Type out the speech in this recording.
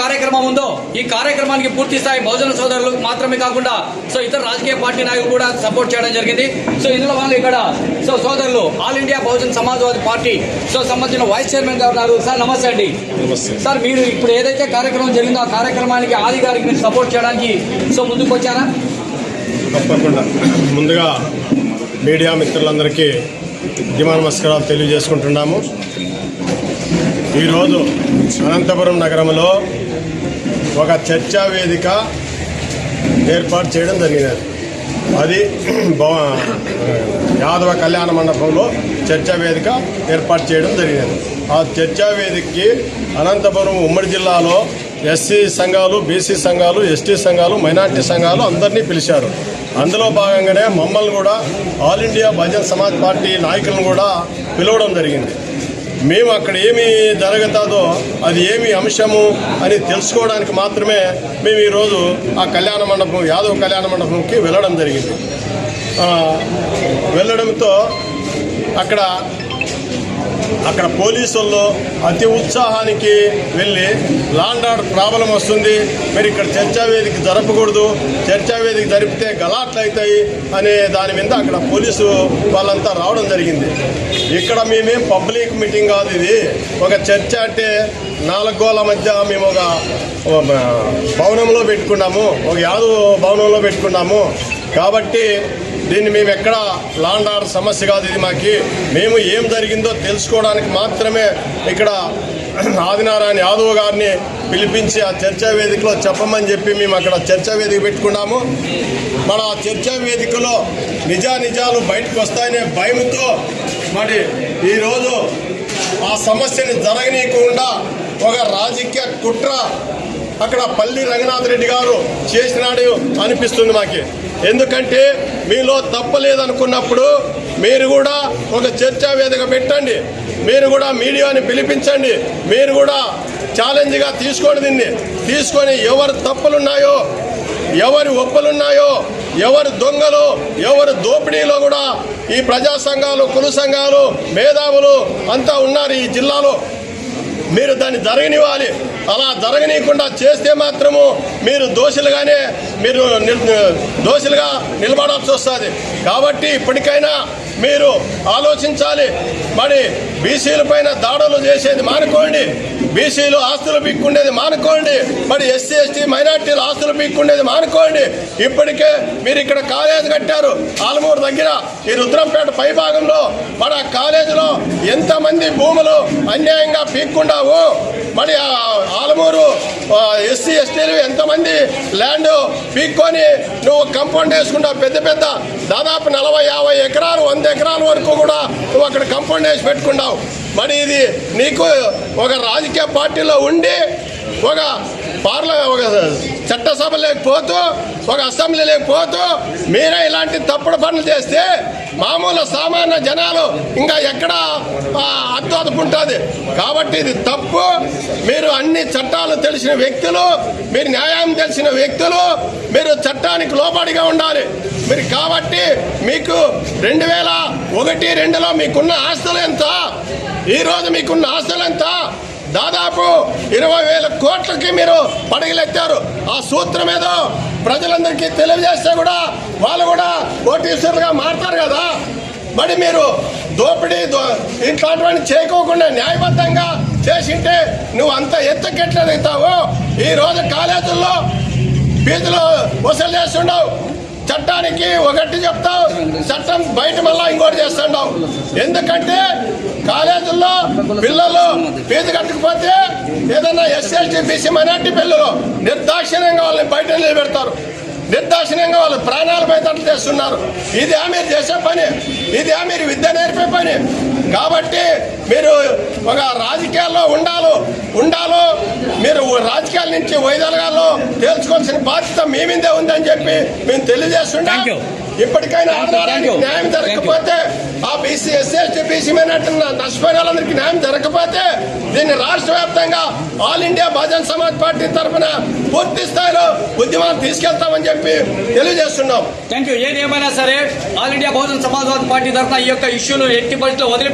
కార్యక్రమం ఉందో ఈ కార్యక్రమానికి పూర్తి స్థాయి బహుజన సోదరులు మాత్రమే కాకుండా సో ఇతర రాజకీయ పార్టీ నాయకులు కూడా సపోర్ట్ చేయడం జరిగింది. సో ఇందులో వాళ్ళు ఇక్కడ సో సోదరులు all India Bahujan Samajwadi party so సంబంధించిన వైస్ చైర్మన్ గారు ఉన్నారు. సార్ నమస్తే అండి. సార్ మీరు ఇప్పుడు ఏదైతే కార్యక్రమం జరిగిందో ఆ కార్యక్రమానికి ఆది గారికి మీరు సపోర్ట్ చేయడానికి సో ముందుకు వచ్చారా? తప్పకుండా. ముందుగా మీడియా మిత్రులందరికీ ఉద్యమ నమస్కారాలు తెలియజేసుకుంటున్నాము. ఈరోజు అనంతపురం నగరంలో ఒక చర్చా వేదిక ఏర్పాటు చేయడం జరిగినది. అది భవ- యాదవ కళ్యాణ మండపంలో చర్చా వేదిక ఏర్పాటు చేయడం జరిగినది. ఆ చర్చా వేదికకి అనంతపురం ఉమ్మడి జిల్లాలో ఎస్సీ సంఘాలు బీసీ సంఘాలు ఎస్టీ సంఘాలు మైనార్టీ సంఘాలు అందరినీ పిలిచారు. అందులో భాగంగానే మమ్మల్ని కూడా all India Bahujan Samaj party నాయకులను కూడా పిలవడం జరిగింది. మేము అక్కడ ఏమి జరుగుతుందో అది ఏమి అంశము అని తెలుసుకోవడానికి మాత్రమే మేము ఈరోజు ఆ కళ్యాణ మండపం యాదవ్ కళ్యాణ మండపంకి వెళ్ళడం జరిగింది. వెళ్ళడంతో అక్కడ అక్కడ పోలీసుల్లో అతి ఉత్సాహానికి వెళ్ళి లాండ్ ఆర్డర్ ప్రాబ్లం వస్తుంది. మీరు ఇక్కడ చర్చా వేదిక జరపకూడదు. చర్చావేదిక జరిపితే గలాట్లు అవుతాయి అనే దాని మీద అక్కడ పోలీసు వాళ్ళంతా రావడం జరిగింది. ఇక్కడ మేమేం పబ్లిక్ మీటింగ్ కాదు ఇది. ఒక చర్చ అంటే నాలుగు గోల మధ్య మేము ఒక ఒక భవనంలో పెట్టుకున్నాము. ఒక యాదవ్ భవనంలో పెట్టుకున్నాము. కాబట్టి దీన్ని మేము ఎక్కడ లాండ్ ఆర్డర్ సమస్య కాదు ఇది మాకి మేము ఏం జరిగిందో తెలుసుకోవడానికి మాత్రమే ఇక్కడ ఆదినారాయణ యాదవ్ గారిని పిలిపించి ఆ చర్చా వేదికలో చెప్పమని చెప్పి మేము అక్కడ చర్చా వేదిక పెట్టుకున్నాము. మన ఆ చర్చా వేదికలో నిజా నిజాలు బయటకు వస్తాయనే భయంతో మరి ఈరోజు ఆ సమస్యని జరగనీయకుండా ఒక రాజకీయ కుట్ర అక్కడ పల్లి రంగనాథ్ రెడ్డి గారు చేసినాడు అనిపిస్తుంది మాకి. ఎందుకంటే మీలో తప్పలేదనుకున్నప్పుడు మీరు కూడా ఒక చర్చా వేదిక పెట్టండి. మీరు కూడా మీడియాని పిలిపించండి. మీరు కూడా ఛాలెంజ్గా తీసుకోండి దీన్ని తీసుకొని ఎవరు తప్పులున్నాయో ఎవరి ఒప్పులున్నాయో ఎవరు దొంగలు ఎవరు దోపిడీలో కూడా ఈ ప్రజా సంఘాలు కుల సంఘాలు మేధావులు అంతా ఉన్నారు ఈ జిల్లాలో. మీరు దాన్ని జరగనివ్వాలి. అలా జరగనీయకుండా చేస్తే మాత్రము మీరు దోషులుగానే మీరు దోషులుగా నిలబడాల్సి వస్తుంది. కాబట్టి ఇప్పటికైనా మీరు ఆలోచించాలి. మరి బీసీల పైన దాడులు చేసేది మానుకోండి. బీసీలు ఆస్తులు పీక్కుండేది మానుకోండి. మరి ఎస్సీ ఎస్టీ మైనార్టీలు ఆస్తులు పీక్కుండేది మానుకోండి. ఇప్పటికే మీరు ఇక్కడ కాలేజ్ కట్టారు. ఆలమూరు దగ్గర ఈ రుద్రంపేట పై భాగంలో మన కాలేజీలో ఎంతమంది భూములు అన్యాయంగా పీక్కుండావు మరి ఆలమూరు ఎస్సీ ఎస్టీలు ఎంతమంది ల్యాండ్ పీక్కొని నువ్వు కంపౌండ్ వేసుకుంటావు పెద్ద పెద్ద దాదాపు నలభై యాభై ఎకరాలు వంద ఎకరాల వరకు కూడా నువ్వు అక్కడ కంపౌండ్ వేసి పెట్టుకున్నావు మరి ఇది నీకు ఒక రాజకీయ పార్టీలో ఉండి ఒక పార్ల ఒక చట్టసభ లేకపోతూ ఒక అసెంబ్లీ లేకపోతూ మీరే ఇలాంటి తప్పుడు పనులు చేస్తే మామూలు సామాన్య జనాలు ఇంకా ఎక్కడ ఉంటుంది. కాబట్టి ఇది తప్పు. మీరు అన్ని చట్టాలు తెలిసిన వ్యక్తులు మీరు న్యాయం తెలిసిన వ్యక్తులు మీరు చట్టానికి లోబడిగా ఉండాలి. మీరు కాబట్టి మీకు రెండు వేల ఒకటి రెండులో మీకున్న ఆస్తులు ఎంత? ఈరోజు మీకున్న ఆస్తులు ఎంత? దాదాపు ఇరవై వేల కోట్లకి మీరు పడగలెత్తారు. ఆ సూత్రం ఏదో ప్రజలందరికీ తెలియజేస్తే కూడా వాళ్ళు కూడా కోటీశ్వరులుగా మారుతారు కదా. మరి మీరు దోపిడీ ఇట్లాంటివన్నీ చేయకోకుండా న్యాయబద్ధంగా చేసింటే నువ్వు అంత ఎత్తుకెట్లా దిగుతావు ఈ రోజు కాలేజీల్లో ఫీజులు వసూలు చేస్తుండవు. చట్టానికి ఒకటి చెప్తావు చట్టం బయట మళ్ళా ఇంకోటి చేస్తుంటావు ఎందుకంటే కాలేజీల్లో పిల్లలు ఫీజు కట్టకపోతే ఏదైనా ఎస్ఎల్టీ బీసీ మైనార్టీ పిల్లలు నిర్దాక్షిణ్యంగా వాళ్ళని బయట నిలబెడతారు. నిర్దాక్షిణ్యంగా వాళ్ళు ప్రాణాలపై బయటట్లు చేస్తున్నారు ఇదే మీరు చేసే పని. ఇదే మీరు విద్య నేర్పే పని. కాబట్టి మీరు ఒక రాజకీయాల్లో ఉండాలి. ఉండాలో రాజకీయాల నుంచి వైదొలగాలో తేల్చుకోవాల్సిన బాధ్యత మీ మీదే ఉందని చెప్పి మేము you. ఇప్పటికైనా you. న్యాయం. జరగకపోతే ఆ BC SC ST BC minority నష్టపోయిన వాళ్ళందరికీ న్యాయం జరగకపోతే దీన్ని రాష్ట్ర వ్యాప్తంగా all India Bahujan Samaj party తరఫున పూర్తి స్థాయిలో ఉద్యమాన్ని తీసుకెళ్తామని చెప్పి తెలియజేస్తున్నాం థ్యాంక్ యూ ఏది ఏమైనా సరే all India Bahujan Samajwadi party తరఫున ఈ యొక్క ఇష్యూను ఎట్టి పరిస్థితిలో వదిలి